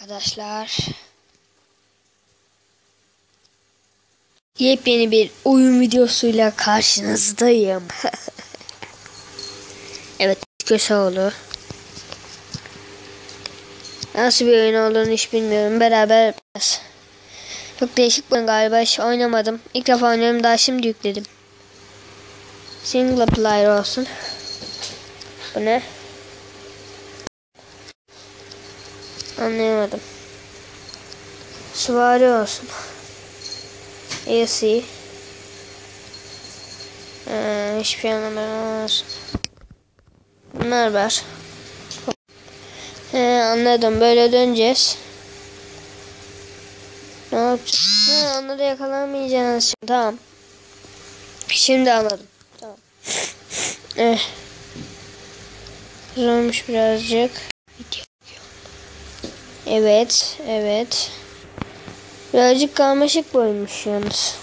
Arkadaşlar. Yepyeni bir oyun videosuyla karşınızdayım. evet Köseoğlu. Nasıl bir oyun olduğunu hiç bilmiyorum. Beraber yapacağız. Çok değişik bir galiba. Hiç oynamadım. İlk defa oynuyorum. Daha şimdi yükledim. Single player olsun. Bu ne? Anlayamadım. Süvari olsun. AC. Ee, hiçbir şey anlamadım. Bunlar var. He, anladım. Böyle döneceğiz. Ne yapacağız? He, onları yakalamayacağız. Şimdi. Tamam. Şimdi anladım. Tamam. Eh. Zormuş birazcık. Evet, evet. Birazcık karmaşık boymuş yalnız.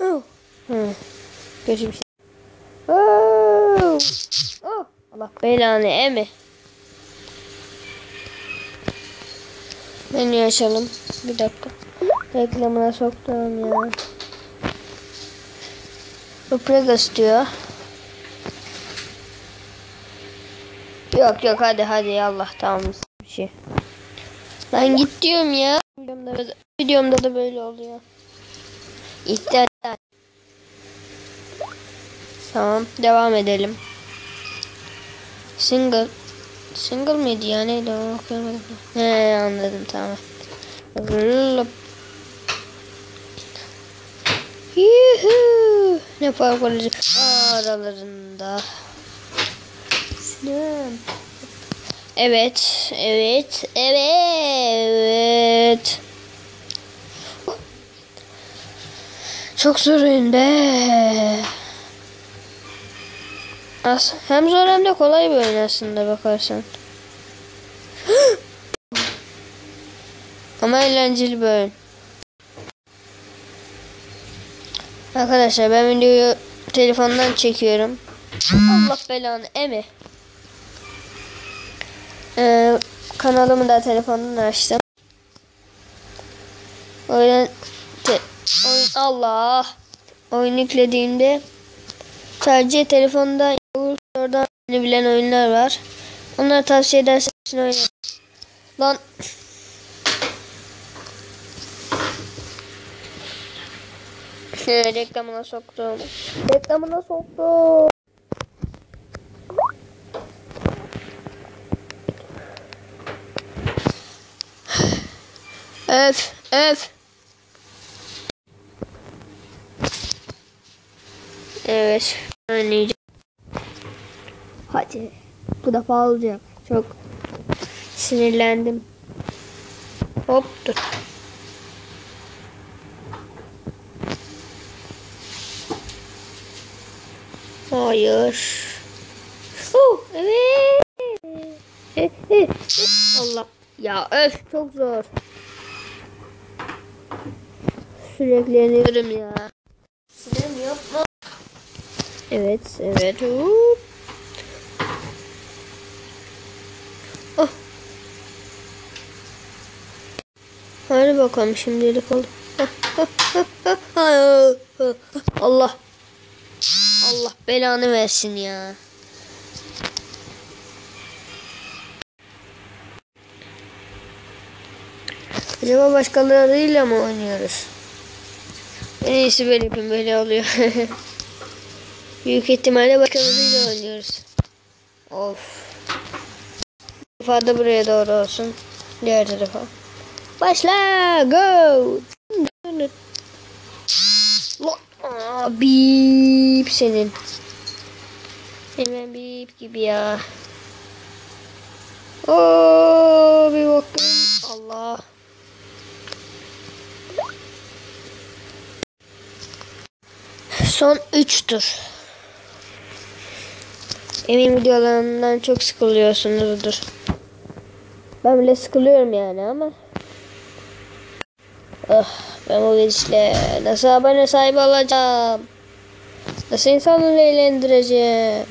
Oh. Kötü bir şey. Oh. Oh. Allah belanı emi. Menüyü açalım. Bir dakika. Reklamına soktum ya. Bu Pregas diyor. Yok yok hadi hadi Allah tamam bir şey. Ben git diyorum ya. Videomda, da- videomda da böyle oluyor. İhtiyaç. Tamam devam edelim. Single. Single miydi ya neydi o okuyamadım. He anladım tamam. Rılıp. Yuhu. Ne fark olacak aralarında. Sinem. Evet, evet, evet. Çok zor oyun be. As hem zor hem de kolay bir oyun aslında bakarsan. Ama eğlenceli bir oyun. Arkadaşlar ben videoyu telefondan çekiyorum. Allah belanı emi. Ee, kanalımı da telefondan açtım. Oyun, te, oyun Allah oyun yüklediğimde sadece telefonda oradan bilen oyunlar var. Onları tavsiye ederseniz oynayın. Lan reklamına soktum. Reklamına soktum. Öf öf. Evet. Oynayacağım. Hadi. Bu defa olacak. Çok sinirlendim. Hop dur. Hayır. Oh, evet. Allah. Ya öf çok zor. Sürekli yeniyorum ya. Sinem yapma. Evet, evet. Hop. Oh. Hadi bakalım şimdilik oldu. Allah. Allah belanı versin ya. Acaba başkalarıyla mı oynuyoruz? En iyisi böyle yapayım böyle oluyor. Büyük ihtimalle başkalarıyla oynuyoruz. Of. Bu defa da buraya doğru olsun. Diğer tarafa. Başla. Go. Bip senin. Hemen bip gibi ya. Oo, bir bakın. Allah. Son 3 tur. Emin videolarından çok sıkılıyorsunuzdur. Ben bile sıkılıyorum yani ama. Ah, ben bu gidişle nasıl abone sahibi olacağım? Nasıl insanları eğlendireceğim?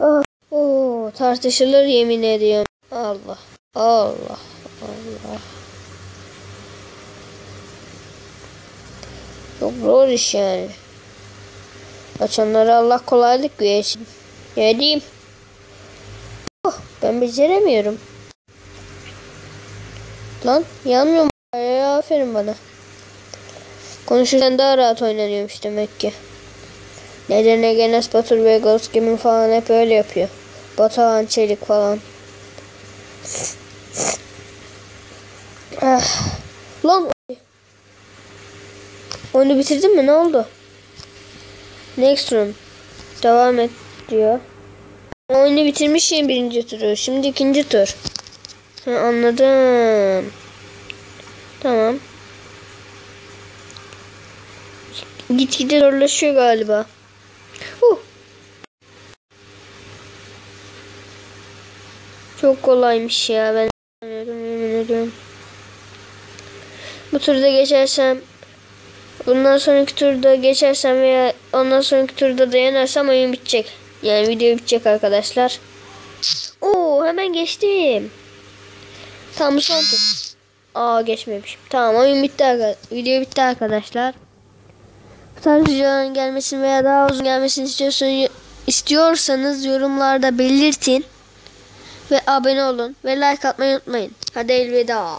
Ah, Oo, tartışılır yemin ediyorum. Allah. Allah. Allah. Çok zor iş yani. Açanlara Allah kolaylık versin. Ne diyeyim? Oh, ben beceremiyorum. Lan yanmıyor mu? Ya, aferin bana. Konuşurken daha rahat oynanıyormuş demek ki. Neden Egenes Batur ve Ghost Gaming falan hep öyle yapıyor. Batuhan Çelik falan. Ah. Lan Oyunu bitirdin mi? Ne oldu? Next room. Devam et diyor. Oyunu bitirmişim birinci turu. Şimdi ikinci tur. Ha, anladım. Tamam. Gitgide zorlaşıyor galiba. Huh. Çok kolaymış ya ben ediyorum. Bu turda geçersem bundan sonraki turda geçersem veya ondan sonraki turda dayanırsam oyun bitecek. Yani video bitecek arkadaşlar. Oo hemen geçtim. Bu son tur. Aa geçmemişim. Tamam oyun bitti arkadaşlar. Video bitti arkadaşlar. Bu tarz videoların gelmesini veya daha uzun gelmesini istiyorsanız, istiyorsanız yorumlarda belirtin. Ve abone olun. Ve like atmayı unutmayın. Hadi elveda.